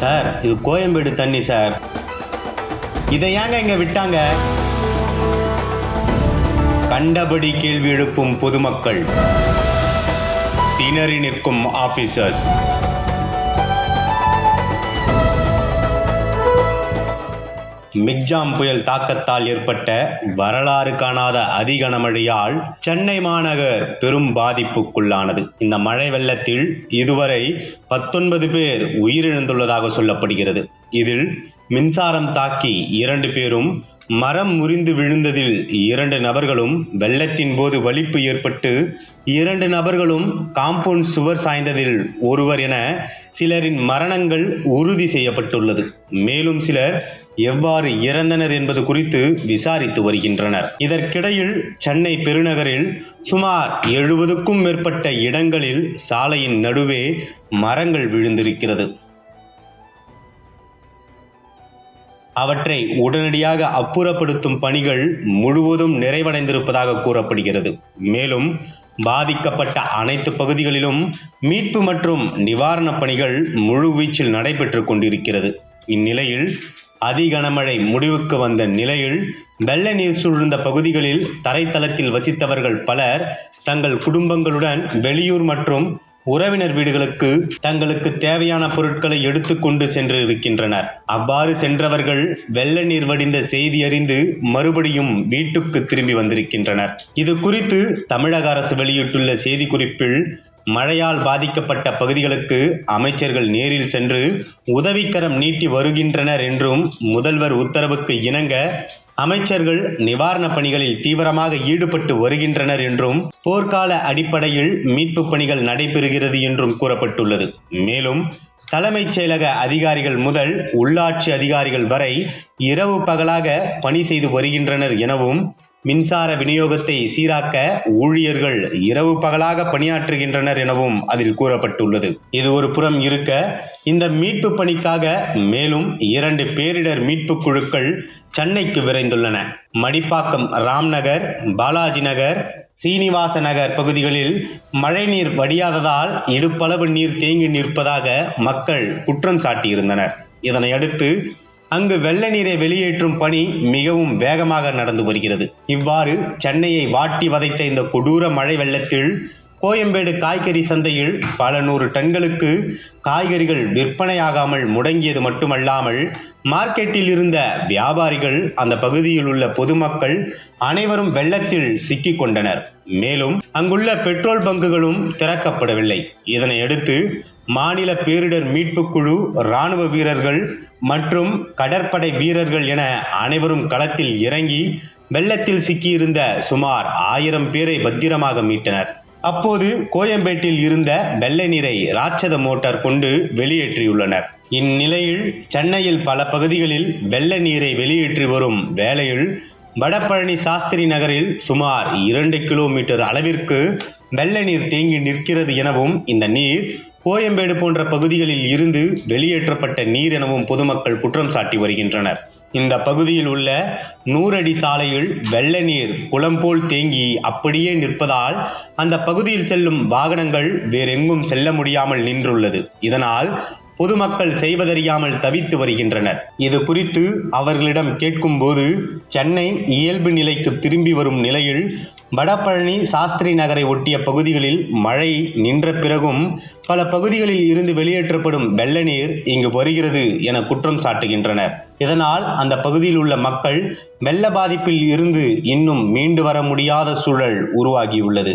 Sir. இது கோயம்பேடு தண்ணி sir. இதை ஏங்க இங்க விட்டாங்க? கண்டபடி கேள்வி எழுப்பும் பொதுமக்கள். திணறி நிற்கும் ஆபீசர்ஸ் மிக்ஜாம் புயல் தாக்கத்தால் ஏற்பட்ட வரலாறு காணாத அதிகனமழையால் சென்னை மாநகர் பெரும் பாதிப்புக்குள்ளானது. இந்த மழை வெள்ளத்தில் இதுவரை பத்தொன்பது பேர் உயிரிழந்துள்ளதாக சொல்லப்படுகிறது. இதில் மின்சாரம் தாக்கி இரண்டு பேரும் மரம் முறிந்து விழுந்ததில் இரண்டு நபர்களும் வெள்ளத்தின் போது வலிப்பு ஏற்பட்டு இரண்டு நபர்களும் காம்பவுண்ட் சுவர் சாய்ந்ததில் ஒருவர் என சிலரின் மரணங்கள் உறுதி செய்யப்பட்டுள்ளது. மேலும் சிலர் எவ்வாறு இறந்தனர் என்பது குறித்து விசாரித்து வருகின்றனர். இதற்கிடையில் சென்னை பெருநகரில் சுமார் எழுபதுக்கும் மேற்பட்ட இடங்களில் சாலையின் நடுவே மரங்கள் விழுந்திருக்கிறது. அவற்றை உடனடியாக அப்புறப்படுத்தும் பணிகள் முழுவதும் நிறைவடைந்திருப்பதாக கூறப்படுகிறது. மேலும் பாதிக்கப்பட்ட அனைத்து பகுதிகளிலும் மீட்பு மற்றும் நிவாரணப் பணிகள் முழுவீச்சில் நடைபெற்று கொண்டிருக்கிறது. இந்நிலையில் அதிகனமழை முடிவுக்கு வந்த நிலையில் வெள்ள நீர் சூழ்ந்த பகுதிகளில் தரைத்தளத்தில் வசித்தவர்கள் பலர் தங்கள் குடும்பங்களுடன் வெளியூர் மற்றும் உறவினர் வீடுகளுக்கு தங்களுக்கு தேவையான பொருட்களை எடுத்துக்கொண்டு சென்று இருக்கின்றனர் அவ்வாறு சென்றவர்கள் வெள்ள நீர் வடிந்த செய்தி அறிந்து மறுபடியும் வீட்டுக்கு திரும்பி வந்திருக்கின்றனர். இது குறித்து தமிழக அரசு வெளியிட்டுள்ள செய்திக்குறிப்பில் மழையால் பாதிக்கப்பட்ட பகுதிகளுக்கு அமைச்சர்கள் நேரில் சென்று உதவிக்கரம் நீட்டி வருகின்றனர் என்றும் முதல்வர் உத்தரவுக்கு இணங்க அமைச்சர்கள் நிவாரணப் பணிகளில் தீவிரமாக ஈடுபட்டு வருகின்றனர் என்றும் போர்க்கால அடிப்படையில் மீட்புப் பணிகள் நடைபெறுகிறது என்றும் கூறப்பட்டுள்ளது. மேலும் தலைமைச் செயலக அதிகாரிகள் முதல் உள்ளாட்சி அதிகாரிகள் வரை இரவு பகலாக பணி செய்து வருகின்றனர் எனவும் மின்சார விநியோகத்தை சீராக்க ஊழியர்கள் இரவு பகலாக பணியாற்றுகின்றனர் எனவும் அதில் கூறப்பட்டுள்ளது. இது ஒரு புறம் இருக்க இந்த மீட்பு பணிக்காக மேலும் இரண்டு பேரிடர் மீட்பு குழுக்கள் சென்னைக்கு விரைந்துள்ளன. மடிப்பாக்கம் ராம்நகர் பாலாஜி நகர் சீனிவாச நகர் பகுதிகளில் மழைநீர் வடியாததால் இடுப்பளவு நீர் தேங்கி நிற்பதாக மக்கள் குற்றம் சாட்டியிருந்தனர். இதனையடுத்து அங்கு வெள்ள நீரை வெளியேற்றும் பணி மிகவும் வேகமாக நடந்து வருகிறது. இவ்வாறு சென்னையை வாட்டி வதைத்த இந்த கொடூர மழை வெள்ளத்தில் கோயம்பேடு காய்கறி சந்தையில் பல நூறு டன்களுக்கு காய்கறிகள் விற்பனையாகாமல் முடங்கியது மட்டுமல்லாமல் மார்க்கெட்டில் இருந்த வியாபாரிகள் அந்த பகுதியில் உள்ள பொதுமக்கள் அனைவரும் வெள்ளத்தில் சிக்கிக் கொண்டனர் மேலும் அங்குள்ள பெட்ரோல் பங்குகளும் திறக்கப்படவில்லை. இதனையடுத்து மாநில பேரிடர் மீட்புக் குழு இராணுவ வீரர்கள் மற்றும் கடற்படை வீரர்கள் என அனைவரும் களத்தில் இறங்கி வெள்ளத்தில் சிக்கியிருந்த சுமார் ஆயிரம் பேரை பத்திரமாக மீட்டனர். அப்போது கோயம்பேட்டில் இருந்த வெள்ளை நீரை ராட்சத மோட்டார் கொண்டு வெளியேற்றியுள்ளனர். இந்நிலையில் சென்னையில் பல பகுதிகளில் வெள்ள நீரை வெளியேற்றி வரும் வேளையில் வடபழனி சாஸ்திரி நகரில் சுமார் இரண்டு கிலோமீட்டர் அளவிற்கு வெள்ள நீர் தேங்கி நிற்கிறது எனவும் இந்த நீர் கோயம்பேடு போன்ற பகுதிகளில் இருந்து வெளியேற்றப்பட்ட நீர் எனவும் பொதுமக்கள் குற்றம் சாட்டி வருகின்றனர். இந்த பகுதியில் உள்ள நூறடி சாலையில் வெள்ள நீர் குளம் போல் தேங்கி அப்படியே நிற்பதால் அந்த பகுதியில் செல்லும் வாகனங்கள் வேறெங்கும் செல்ல முடியாமல் நின்றுள்ளது. இதனால் பொதுமக்கள் செய்வதறியாமல் தவித்து வருகின்றனர். இது குறித்து அவர்களிடம் கேட்கும்போது சென்னை இயல்பு நிலைக்கு திரும்பி வரும் நிலையில் வடபழனி சாஸ்திரி நகரை ஒட்டிய பகுதிகளில் மழை நின்ற பிறகும் பல பகுதிகளில் இருந்து வெளியேற்றப்படும் வெள்ள நீர் இங்கு வருகிறது என குற்றம் சாட்டுகின்றனர். இதனால் அந்த பகுதியில் உள்ள மக்கள் வெள்ள பாதிப்பில் இருந்து இன்னும் மீண்டு வர முடியாத சூழல் உருவாகியுள்ளது.